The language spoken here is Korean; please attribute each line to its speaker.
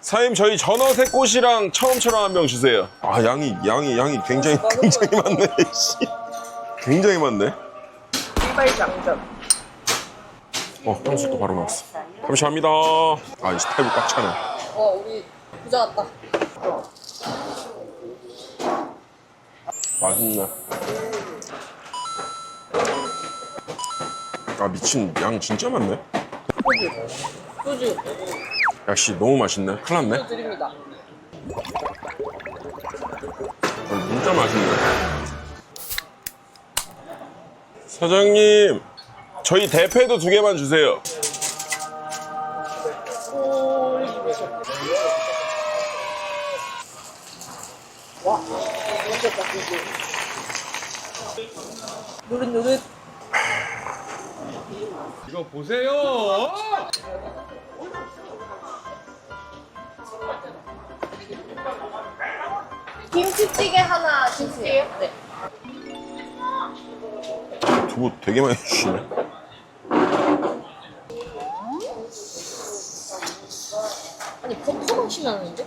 Speaker 1: 사장님 저희 전어새 꽃이랑 처음처럼 한 병 주세요. 아 양이 양이 양이 굉장히 굉장히 많네. 씨. 굉장히 많네.
Speaker 2: 일발장전.
Speaker 1: 어 향수도 바로 나왔어. 감사합니다. 아 이 스타일 꽉 차네.
Speaker 2: 어, 우리 부자 같다.
Speaker 1: 맛있네. 아 미친 양 진짜 많네.
Speaker 2: 소주. 소주
Speaker 1: 야씨 너무 맛있네. 큰일 났네.
Speaker 2: 드립니다.
Speaker 1: 아, 진짜 맛있네. 사장님 저희 대패도 두 개만 주세요.
Speaker 2: 노릇노릇.
Speaker 3: 이거 보세요.
Speaker 2: 김치찌개 하나 주세요. 네.
Speaker 1: 두부 되게 많이 주시네.
Speaker 2: 아니, 버터 맛이 나는데?